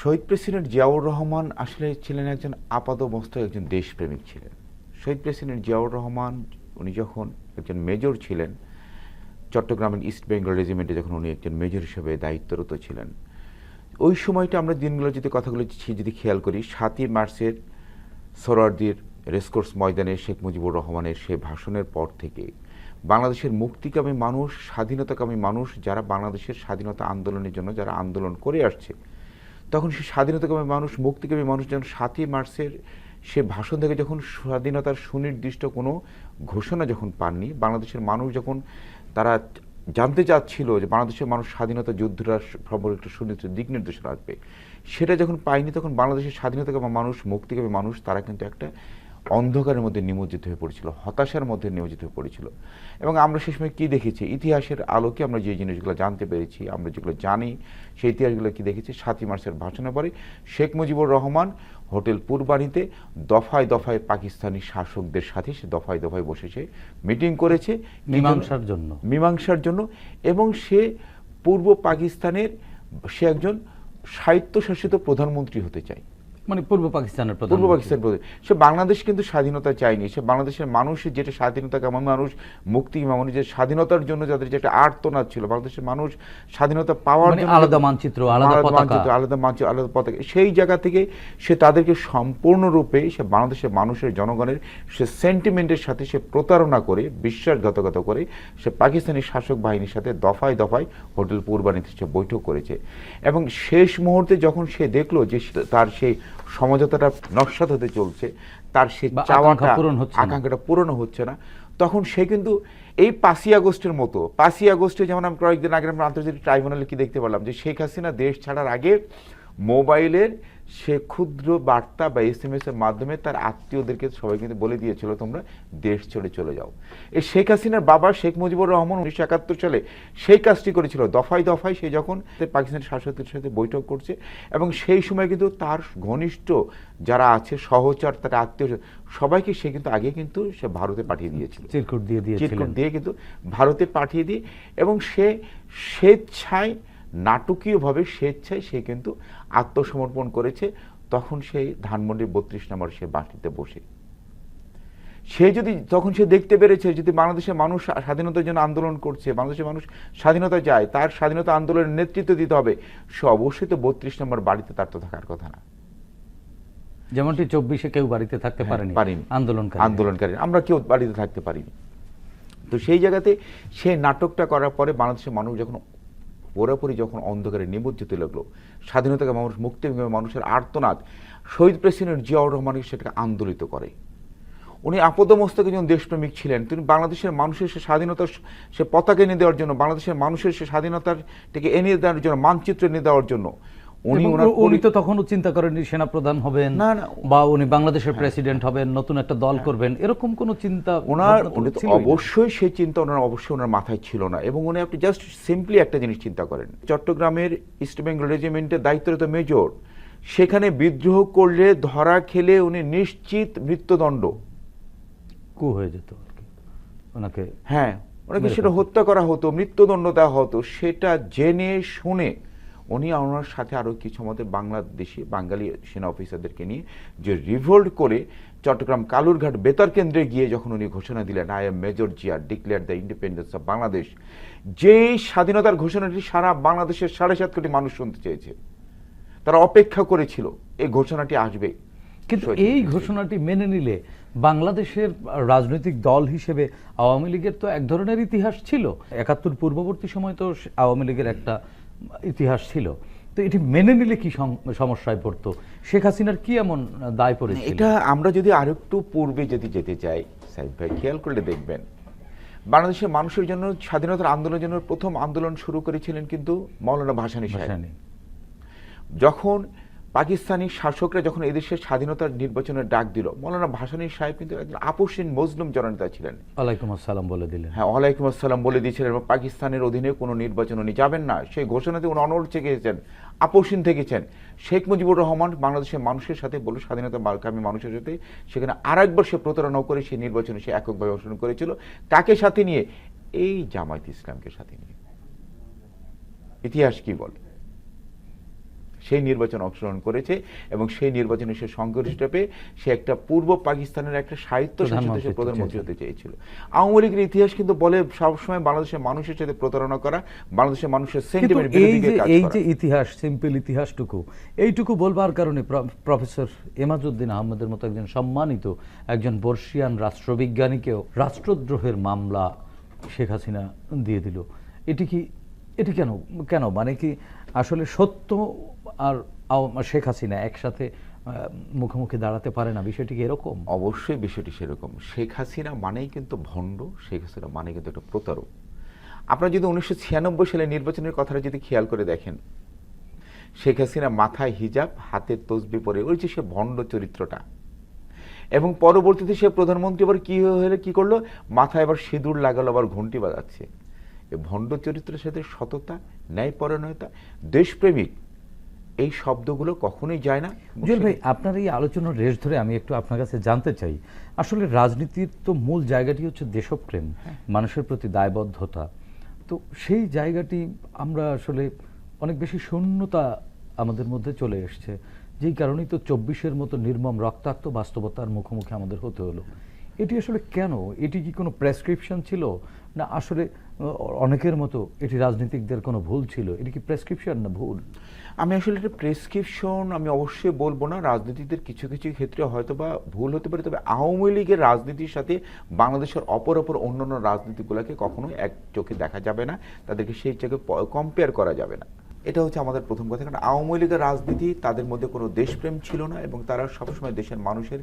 শহীদ president Ziaur Rahman আসলে ছিলেন একজন আপাতমস্তক একজন দেশপ্রেমিক ছিলেন। শহীদ প্রেসিডেন্ট জিয়াউর রহমান, উনি যখন একজন মেজর ছিলেন, চট্টগ্রামের ইস্ট বেঙ্গল রেজিমেন্টে যখন উনি একজন মেজর হিসেবে দায়িত্বরত ছিলেন, ওই সময়টা আমরা দিনগুলো যদি কথাগুলো যদি খেয়াল করি, সাতই মার্চের সরোয়ার্দির রেসকোর্স ময়দানে শেখ মুজিবুর রহমানের সেই ভাষণের পর থেকে বাংলাদেশের মুক্তিকামী মানুষ, স্বাধীনতাকামী মানুষ, যারা বাংলাদেশের স্বাধীনতা আন্দোলনের জন্য, যারা আন্দোলন করে আসছে তখন সেই স্বাধীনতাকামী মানুষ, মুক্তিকামী মানুষ যখন সাতই মার্চের সে ভাষণ থেকে যখন স্বাধীনতার সুনির্দিষ্ট কোনো ঘোষণা যখন পাননি, বাংলাদেশের মানুষ যখন তারা জানতে চাচ্ছিল যে বাংলাদেশের মানুষ স্বাধীনতা যুদ্ধরা সম্পর্কে একটা সুনির্দিষ্ট দিক নির্দেশনা আসবে সেটা যখন পায়নি তখন বাংলাদেশের স্বাধীনতাকামী মানুষ, মুক্তিকামী মানুষ, তারা কিন্তু একটা অন্ধকারের মধ্যে নিমজ্জিত হয়ে পড়েছিল হতাশার মধ্যে নিয়োজিত হয়ে পড়েছিল। এবং আমরা সে সময় কী দেখেছি? ইতিহাসের আলোকে আমরা যে জিনিসগুলো জানতে পেরেছি আমরা যেগুলো জানি সেই ইতিহাসগুলো কি দেখেছি? সাতই মার্চের ভাষণের পরে শেখ মুজিবুর রহমান হোটেল পূর্বাণীতে দফায় দফায় পাকিস্তানি শাসকদের সাথে সে দফায় দফায় বসে সে মিটিং করেছে। মীমাংসার জন্য। মীমাংসার জন্য। এবং সে পূর্ব পাকিস্তানের সে একজন স্বায়ত্তশাসিত প্রধানমন্ত্রী হতে চায়। মানে পূর্ব পাকিস্তানের পূর্ব প্রধানমন্ত্রী। পাকিস্তান প্রদেশ সে বাংলাদেশ কিন্তু স্বাধীনতা চায়নি। সে বাংলাদেশের মানুষের যেটা স্বাধীনতা কেমন মানুষ মুক্তি মানুষ যে স্বাধীনতার জন্য যাদের যেটা আর্তনাদ ছিল বাংলাদেশের মানুষ স্বাধীনতা পাওয়ার মানে জন্য আলাদা মানচিত্র আলাদা মানচিত্র, আলাদা মানচিত্র আলাদা পতাকা। সেই জায়গা থেকে সে তাদেরকে সম্পূর্ণরূপে সে বাংলাদেশের মানুষের জনগণের সে সেন্টিমেন্টের সাথে সে প্রতারণা করে বিশ্বাসঘাতকতা করে সে পাকিস্তানি শাসক বাহিনীর সাথে দফায় দফায় হোটেল পূর্বাণীতে সে বৈঠক করেছে। এবং শেষ মুহূর্তে যখন সে দেখল যে তার সেই সমঝোতাটা নস্বাত হতে চলছে তার সে চাওয়াটা পূরণ হচ্ছে না। আকাঙ্ক্ষাটা পূরণ হচ্ছে না তখন সে কিন্তু এই পাঁচই আগস্টের মতো পাঁচই আগস্টে যেমন আমি কয়েকদিন আগে আমরা আন্তর্জাতিক ট্রাইব্যুনালে কি দেখতে পেলাম যে শেখ হাসিনা দেশ ছাড়ার আগে মোবাইলের সে ক্ষুদ্র বার্তা বা এস এম এর মাধ্যমে তার আত্মীয়দেরকে সবাই কিন্তু বলে দিয়েছিল তোমরা দেশ ছেড়ে চলে যাও। এই শেখ হাসিনার বাবা শেখ মুজিবুর রহমান উনিশশো একাত্তর সালে সেই কাজটি করেছিল। দফায় দফায় সে যখন পাকিস্তানের শাসকদের সাথে বৈঠক করছে এবং সেই সময় কিন্তু তার ঘনিষ্ঠ যারা আছে সহচর তার আত্মীয় সবাইকে সে কিন্তু আগে কিন্তু সে ভারতে পাঠিয়ে দিয়েছিল। চিরকুট দিয়ে দিয়েছিলেন। চিটকুট দিয়ে কিন্তু ভারতে পাঠিয়ে দিয়ে এবং সে স্বেচ্ছায় নাটকীয়ভাবে স্বেচ্ছায় সে কিন্তু আত্মসমর্পণ করেছে তখন সেই ধানমন্ডির বত্রিশ নম্বর সে বাটিতে বসে। সে যদি তখন সে দেখতে পেরেছে যদি বাংলাদেশের মানুষ স্বাধীনতার জন্য আন্দোলন করছে বাংলাদেশের মানুষ স্বাধীনতা চায় তার স্বাধীনতা আন্দোলনের নেতৃত্ব দিতে হবে সে অবশ্যই তো বত্রিশ নম্বর বাড়িতে তার তো থাকার কথা না। যেমনটি চব্বিশে কেউ বাড়িতে থাকতে হ্যাঁ, পারেনি পারিনি। আন্দোলনকারী আন্দোলনকারী আমরা কেউ বাড়িতে থাকতে পারিনি। তো সেই জায়গাতে সে নাটকটা করার পরে বাংলাদেশের মানুষ যখন পুরোপুরি যখন অন্ধকারে নিমজ্জিত লাগল, স্বাধীনতাকে মানুষ মুক্তি মানুষের আর্তনাদ, শহীদ প্রেসিডেন্ট জিয়াউর রহমানকে সেটাকে আন্দোলিত করে। উনি আপদমস্তকে যখন দেশপ্রেমিক ছিলেন, তিনি বাংলাদেশের মানুষের সে স্বাধীনতার সে পতাকা এনে দেওয়ার জন্য, বাংলাদেশের মানুষের সে স্বাধীনতার থেকে এনে দেওয়ার জন্য, মানচিত্র এনে দেওয়ার জন্য উনি উনি তো তখনও চিন্তা সেনাপ্রধান হবেন না, না। বা উনি বাংলাদেশের প্রেসিডেন্ট হবেন নতুন একটা দল করবেন এরকম কোনো চিন্তা ওনার। অবশ্যই সেই চিন্তা ওনার অবশ্যই ওনার মাথায় ছিল না। এবং উনি আপনি জাস্ট সিম্পলি একটা জিনিস চিন্তা করেন। চট্টগ্রামের ইস্ট বেঙ্গল রেজিমেন্টের দায়িত্বরত মেজর সেখানে বিদ্রোহ করলে ধরা খেলে উনি নিশ্চিত মৃত্যুদণ্ড। কু হয়ে যেত ওনাকে হ্যাঁ ওনাকে সেটা হত্যা করা হতো মৃত্যুদণ্ড দেওয়া হতো সেটা জেনে শুনে উনি ওনার সাথে আরও কিছু আমাদের বাংলাদেশি বাঙালি সেনা অফিসারদেরকে নিয়ে যে রিভোল্ট করে চট্টগ্রাম কালুরঘাট বেতার কেন্দ্রে গিয়ে যখন উনি ঘোষণা দিলেন I am Major Zia declare the independence of Bangladesh যেই স্বাধীনতার ঘোষণাটি সারা বাংলাদেশের সাড়ে সাত কোটি মানুষ শুনতে চেয়েছে তারা অপেক্ষা করেছিল এই ঘোষণাটি আসবে। কিন্তু এই ঘোষণাটি মেনে নিলে বাংলাদেশের রাজনৈতিক দল হিসেবে আওয়ামী লীগের তো এক ধরনের ইতিহাস ছিল। একাত্তর পূর্ববর্তী সময় তো আওয়ামী লীগের একটা ইতিহাস ছিল। তো এটি মেনে নিলে কি সমস্যায় পড়তো? শেখ হাসিনার কি এমন দায় পড়েছে এটা আমরা যদি আরেকটু পূর্বে যদি যেতে চাই সাহেব ভাই খেয়াল করলে দেখবেন বাংলাদেশের মানুষের জন্য স্বাধীনতার আন্দোলনের জন্য প্রথম আন্দোলন শুরু করেছিলেন কিন্তু মৌলানা ভাসানী সাহেব। যখন পাকিস্তানি শাসকরা যখন এদেশের স্বাধীনতার নির্বাচনের ডাক দিল মৌলানা ভাসানী সাহেব কিন্তু একজন আপসীন মজলুম জননেতা ছিলেন। ওয়ালাইকুম আসসালাম বলে দিলেন। হ্যাঁ ওয়ালাইকুম আসসালাম বলে দিয়েছিলেন এবং পাকিস্তানের অধীনে কোনো নির্বাচন উনি যাবেন না। সেই ঘোষণাতে উনি অনড় থেকেছেন আপোষহীন থেকেছেন। শেখ মুজিবুর রহমান বাংলাদেশের মানুষের সাথে বলে স্বাধীনতা কামী মানুষের সাথে সেখানে আরেকবার সে প্রতারণা করে সেই নির্বাচনে সে এককভাবে অংশগ্রহণ করেছিল। কাকে সাথে নিয়ে? এই জামায়াত ইসলামকে সাথে নিয়ে। ইতিহাস কি বলে? সেই নির্বাচনে অংশগ্রহণ করেছে এবং সেই নির্বাচনে সে সংঘর্ষটা পেয়ে সে একটা পূর্ব পাকিস্তানের একটা সাহিত্য শাসিত সে প্রধানমন্ত্রী। হতে চেয়েছিল। আওয়ামী লীগের ইতিহাস কিন্তু বলে সবসময় বাংলাদেশের মানুষের সাথে প্রতারণা করা বাংলাদেশের মানুষের সেন্টিমেন্ট এই যে ইতিহাস সিম্পল ইতিহাসটুকু এইটুকু বলবার কারণে প্রফেসর এমাজউদ্দিন আহমেদের মতো একজন সম্মানিত একজন বর্ষিয়ান রাষ্ট্রবিজ্ঞানীকেও রাষ্ট্রদ্রোহের মামলা শেখ হাসিনা দিয়ে দিল। এটি কি এটি কেন কেন? মানে কি আসলে সত্য আর শেখ হাসিনা একসাথে মুখোমুখি দাঁড়াতে পারে না, বিষয়টি কি এরকম? অবশ্যই বিষয়টি সেরকম। শেখ হাসিনা মানেই কিন্তু ভণ্ড, শেখ হাসিনা মানে কিন্তু একটা প্রতারক। আপনারা যদি উনিশশো ছিয়ানব্বই সালে নির্বাচনের কথাটা যদি খেয়াল করে দেখেন, শেখ হাসিনা মাথায় হিজাব, হাতে তসবি পরে ওই যে সে ভণ্ড চরিত্রটা। এবং পরবর্তীতে সে প্রধানমন্ত্রী আবার কি হলে কি করল? মাথায় আবার সিঁদুর লাগালো, আবার ঘন্টি বাজাচ্ছে। এই ভণ্ড চরিত্রের সাথে সততা, ন্যায়পরায়ণতা, দেশপ্রেমিক এই শব্দগুলো কখনোই যায় না। জুয়েল ভাই আপনার এই আলোচনার রেশ ধরে আমি একটু আপনার কাছে জানতে চাই। আসলে রাজনীতির তো মূল জায়গাটি হচ্ছে দেশপ্রেম মানুষের প্রতি দায়বদ্ধতা। তো সেই জায়গাটি আমরা আসলে অনেক বেশি শূন্যতা আমাদের মধ্যে চলে এসছে। যেই কারণেই তো চব্বিশের মতো নির্মম রক্তাক্ত বাস্তবতার মুখোমুখি আমাদের হতে হলো। এটি আসলে কেন? এটি কি কোনো প্রেসক্রিপশন ছিল? না আসলে অনেকের মতো এটি রাজনীতিকদের কোনো ভুল ছিল? এটি কি প্রেসক্রিপশন না ভুল? আমি আসলে এটা প্রেসক্রিপশন আমি অবশ্যই বলব না। রাজনীতিদের কিছু কিছু ক্ষেত্রে হয়তো বা ভুল হতে পারে, তবে আওয়ামী লীগের রাজনীতির সাথে বাংলাদেশের অপর অপর অন্যান্য রাজনীতিগুলোকে কখনো এক চোখে দেখা যাবে না। তাদেরকে সেই চোখে কম্পেয়ার করা যাবে না। এটা হচ্ছে আমাদের প্রথম কথা। কারণ আওয়ামী লীগের রাজনীতি তাদের মধ্যে কোনো দেশপ্রেম ছিল না এবং তারা সবসময় দেশের মানুষের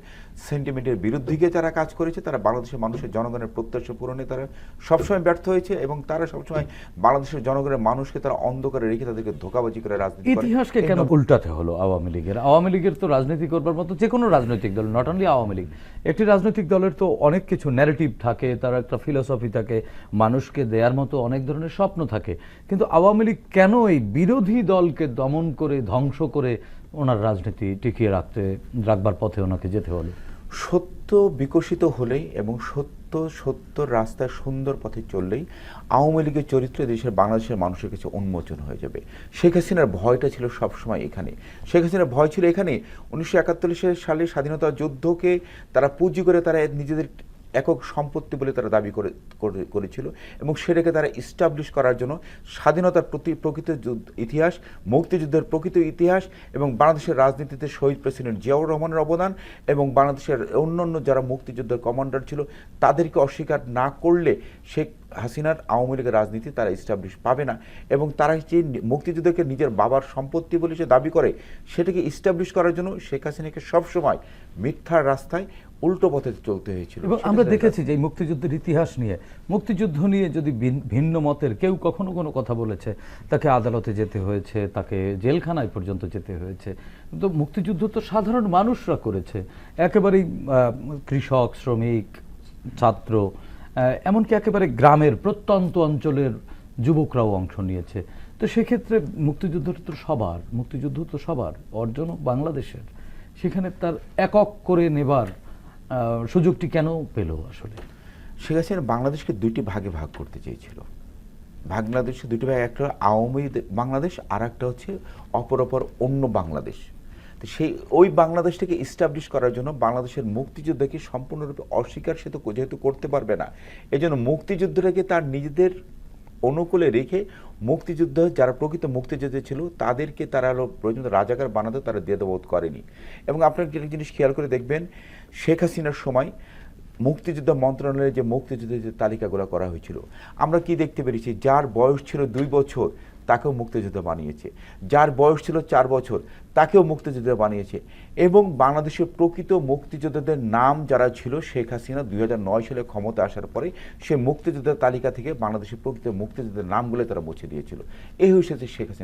সেন্টিমেন্টের বিরুদ্ধে গিয়ে যারা কাজ করেছে। তারা বাংলাদেশের মানুষের জনগণের প্রত্যাশা পূরণে তারা সবসময় ব্যর্থ হয়েছে এবং তারা সবসময় বাংলাদেশের জনগণের মানুষকে তারা অন্ধকারে রেখে তাদেরকে ধোকাবাজি করে রাজনীতি ইতিহাসকে কেন উল্টাতে হলো আওয়ামী লীগের? আওয়ামী লীগের তো রাজনীতি করবার মতো যে কোনো রাজনৈতিক দল নট অনলি আওয়ামী লীগ একটি রাজনৈতিক দলের তো অনেক কিছু ন্যারেটিভ থাকে তার একটা ফিলোসফি থাকে মানুষকে দেয়ার মতো অনেক ধরনের স্বপ্ন থাকে। কিন্তু আওয়ামী লীগ কেন এই বিরোধী দলকে দমন করে, ধ্বংস করে ওনার রাজনীতি টিকিয়ে রাখতে, রাখবার পথে ওনাকে যেতে হলো। সত্য বিকশিত হলেই এবং সত্য সত্য রাস্তায় সুন্দর পথে চললেই আওয়ামী লীগের চরিত্র দেশের বাংলাদেশের মানুষের কাছে উন্মোচন হয়ে যাবে। শেখ হাসিনার ভয়টা ছিল সবসময় এখানে। শেখ হাসিনার ভয় ছিল এখানে। উনিশশো একাত্তর সালে স্বাধীনতা যুদ্ধকে তারা পুঁজি করে তারা নিজেদের একক সম্পত্তি বলে তারা দাবি করে, করে- করেছিল এবং সেটাকে তারা ইস্টাবলিশ করার জন্য স্বাধীনতার প্রতি, প্রকৃত ইতিহাস, মুক্তিযুদ্ধের প্রকৃত ইতিহাস এবং বাংলাদেশের রাজনীতিতে শহীদ প্রেসিডেন্ট জিয়াউর রহমানের অবদান এবং বাংলাদেশের অন্যান্য যারা মুক্তিযুদ্ধের কমান্ডার ছিল, তাদেরকে অস্বীকার না করলে শেখ হাসিনার আওয়ামী লীগের রাজনীতি তারা ইস্টাবলিশ পাবে না। এবং তারা যে মুক্তিযুদ্ধকে নিজের বাবার সম্পত্তি বলে সে দাবি করে সেটাকে ইস্টাবলিশ করার জন্য শেখ হাসিনাকে সবসময় মিথ্যার রাস্তায় উল্টো পথে চলতে হয়েছিল। এবং আমরা দেখেছি যে এই মুক্তিযুদ্ধের ইতিহাস নিয়ে মুক্তিযুদ্ধ নিয়ে যদি ভিন- ভিন্ন মতের কেউ কখনো কোনো কথা বলেছে তাকে আদালতে যেতে হয়েছে তাকে জেলখানায় পর্যন্ত যেতে হয়েছে। কিন্তু মুক্তিযুদ্ধ তো সাধারণ মানুষরা করেছে। একেবারেই কৃষক শ্রমিক ছাত্র এমনকি একেবারে গ্রামের প্রত্যন্ত অঞ্চলের যুবকরাও অংশ নিয়েছে। তো সেক্ষেত্রে মুক্তিযুদ্ধটা তো সবার, মুক্তিযুদ্ধ তো সবার অর্জনও বাংলাদেশের। সেখানে তার একক করে নেবার সুযোগটি কেন পেল আসলে? শেখ হাসিনা বাংলাদেশকে দুইটি ভাগে ভাগ করতে চেয়েছিল। বাংলাদেশে দুটি ভাগ, একটা আওয়ামী বাংলাদেশ, আর একটা হচ্ছে অপর অপর অন্য বাংলাদেশ। তো সেই, ওই বাংলাদেশটাকে ইস্টাবলিশ করার জন্য বাংলাদেশের মুক্তিযুদ্ধকে সম্পূর্ণরূপে অস্বীকার সে তো যেহেতু করতে পারবে না এই জন্য মুক্তিযুদ্ধটাকে তার নিজেদের অনুকূলে রেখে মুক্তিযুদ্ধ, যারা প্রকৃত মুক্তিযোদ্ধা ছিল, তাদেরকে তারা হলো প্রয়োজন রাজাকার বানাতে তারা দ্বিধাবোধ করেনি। এবং আপনার একটা জিনিস খেয়াল করে দেখবেন, শেখ হাসিনার সময় মুক্তিযুদ্ধ মন্ত্রণালয়ে যে মুক্তিযুদ্ধের যে তালিকাগুলো করা হয়েছিল, আমরা কি দেখতে পেরেছি, যার বয়স ছিল দুই বছর তাকেও মুক্তিযোদ্ধা বানিয়েছে। যার বয়স ছিল চার বছর, তাকেও মুক্তিযোদ্ধা বানিয়েছে এবং বাংলাদেশের প্রকৃত মুক্তিযোদ্ধাদের নাম যারা ছিল শেখ হাসিনা, দুই হাজার নয় সালে ক্ষমতা আসার পরে সে মুক্তিযোদ্ধার তালিকা থেকে বাংলাদেশের প্রকৃত মুক্তিযোদ্ধার নামগুলো তারা মুছে দিয়েছিল। এই হিসেবে শেখ হাসিনা।